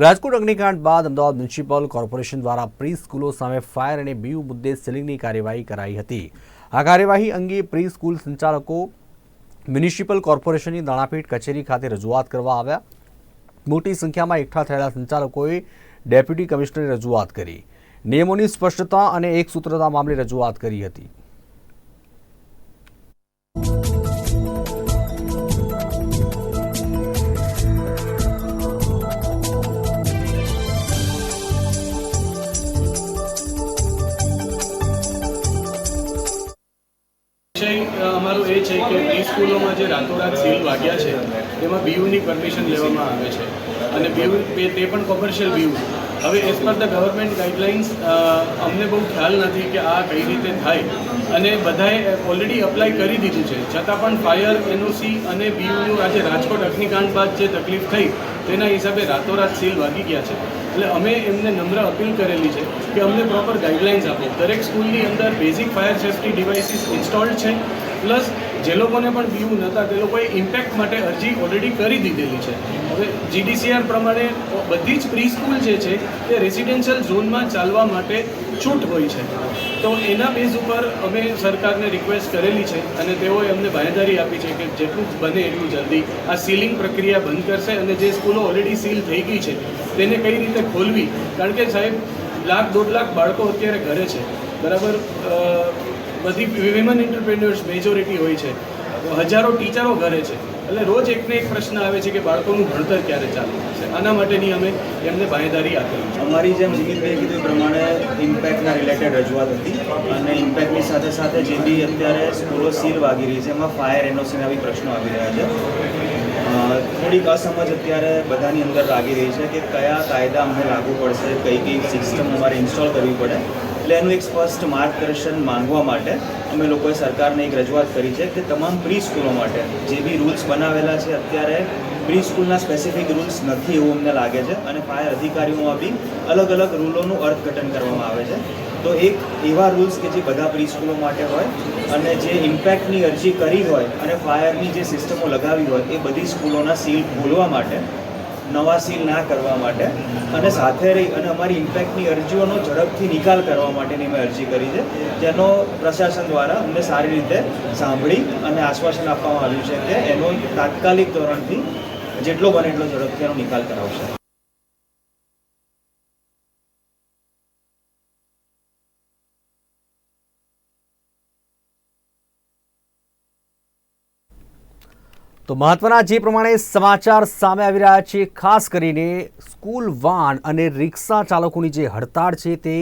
રાજકોટ અગ્નિકાંડ બાદ Ahmedabad municipal corporation દ્વારા પ્રી સ્કૂલો સામે ફાયર અને બીયુ મુદ્દે સીલિંગની કાર્યવાહી કરાઈ હતી. આ કાર્યવાહી અંગે પ્રી સ્કૂલ સંચાલકો મ્યુનિસિપલ કોર્પોરેશનની દાણાપીઠ કચેરી ખાતે રજૂઆત કરવા આવ્યા. મોટી સંખ્યામાં એકઠા થયેલા સંચાલકોએ ડેપ્યુટી કમિશનરે રજૂઆત કરી. નિયમોની સ્પષ્ટતા અને એકસૂત્રતા મામલે રજૂઆત કરી હતી. છે કે બી સ્કૂલોમાં જે રાતોરાત સીલ વાગ્યા છે તેમાં બીયુની પરમિશન લેવામાં આવે છે. અને બીયુ તે પણ કોમર્શિયલ બીયુ હવે as per the government guidelines અમને બહુ ખ્યાલ નથી કે આ કઈ રીતે થાય. અને બધાએ ઓલરેડી અપ્લાય કરી દીધું છે. છતાં પણ ફાયર એનઓસી અને બીયુનું આજે રાજકોટ અગ્નિકાંડ બાદ જે તકલીફ થઈ, તેના હિસાબે રાતોરાત સીલ વાગી ગયા છે. એટલે અમે એમને નમ્ર અપીલ કરેલી છે કે અમને પ્રોપર ગાઈડલાઇન્સ આપો. દરેક સ્કૂલની અંદર basic fire safety devices installed છે પ્લસ જે લોકોને પણ વ્યૂ નહોતા, તે લોકોએ ઇમ્પેક્ટ માટે અરજી ઓલરેડી કરી દીધેલી છે. હવે જીડીસીઆર પ્રમાણે બધી જ પ્રી સ્કૂલ જે છે, તે રેસિડેન્શિયલ ઝોનમાં ચાલવા માટે છૂટ હોય છે. તો એના બેઝ ઉપર અમે સરકારને રિક્વેસ્ટ કરેલી છે અને તેઓએ અમને બાંયધરી આપી છે કે જેટલું બને એટલું જલ્દી આ સીલિંગ પ્રક્રિયા બંધ કરશે અને જે સ્કૂલો ઓલરેડી સીલ થઈ ગઈ છે, તેને કઈ રીતે ખોલવી? કારણ કે સાહેબ, લાખ દોઢ લાખ બાળકો અત્યારે ઘરે છે. બરાબર? બધી વિમેન એન્ટરપ્રેન્યોર્સ મેજોરિટી હોય છે. હજારો ટીચરો ઘરે છે. એટલે રોજ એકને એક પ્રશ્ન આવે છે કે બાળકોનું ભણતર ક્યારે ચાલુ થશે આના માટેની અમે એમને ભાઈદારી આપેલી છે. અમારી જેમ જીમિતભાઈ કીધું એ પ્રમાણે ઇમ્પેક્ટના રિલેટેડ રજૂઆત હતી અને ઇમ્પેક્ટની સાથે સાથે જે બી અત્યારે સ્કૂલો સીલ વાગી રહી છે, એમાં ફાયર એનઓસીના બી પ્રશ્નો આવી રહ્યા છે. થોડીક અસમજ અત્યારે બધાની અંદર લાગી રહી છે કે કયા કાયદા અમને લાગુ પડશે, કઈ કઈ સિસ્ટમ અમારે ઇન્સ્ટોલ કરવી પડે. એટલે એનું એક સ્પષ્ટ માર્ગદર્શન માંગવા માટે અમે લોકોએ સરકારને એક રજૂઆત કરી છે કે તમામ પ્રી સ્કૂલો માટે જે બી રૂલ્સ બનાવેલા છે, અત્યારે પ્રી સ્કૂલના સ્પેસિફિક રૂલ્સ નથી એવું અમને લાગે છે અને ફાયર અધિકારીઓમાં બી અલગ અલગ રૂલોનું અર્થઘટન કરવામાં આવે છે. તો એક એવા રૂલ્સ કે જે બધા પ્રી સ્કૂલો માટે હોય અને જે ઇમ્પેક્ટની અરજી કરી હોય અને ફાયરની જે સિસ્ટમો લગાવી હોય એ બધી સ્કૂલોના સીલ ખોલવા માટે નવા સીલ ના કરવા માટે અને સાથે રહી અને અમારી ઇમ્પેક્ટની અરજીઓનો ઝડપથી નિકાલ કરવા માટેની મેં અરજી કરી છે. જેનો પ્રશાસન દ્વારા અમને સારી રીતે સાંભળી અને આશ્વાસન આપવામાં આવ્યું છે કે એનો તાત્કાલિક ધોરણથી જેટલો બને એટલો ઝડપથી એનો નિકાલ કરાવશે. તો મહત્વના જે પ્રમાણે સમાચાર સામે આવી રહ્યા છે, ખાસ કરીને સ્કૂલ વાન અને રિક્ષા ચાલકોની જે હડતાળ છે તે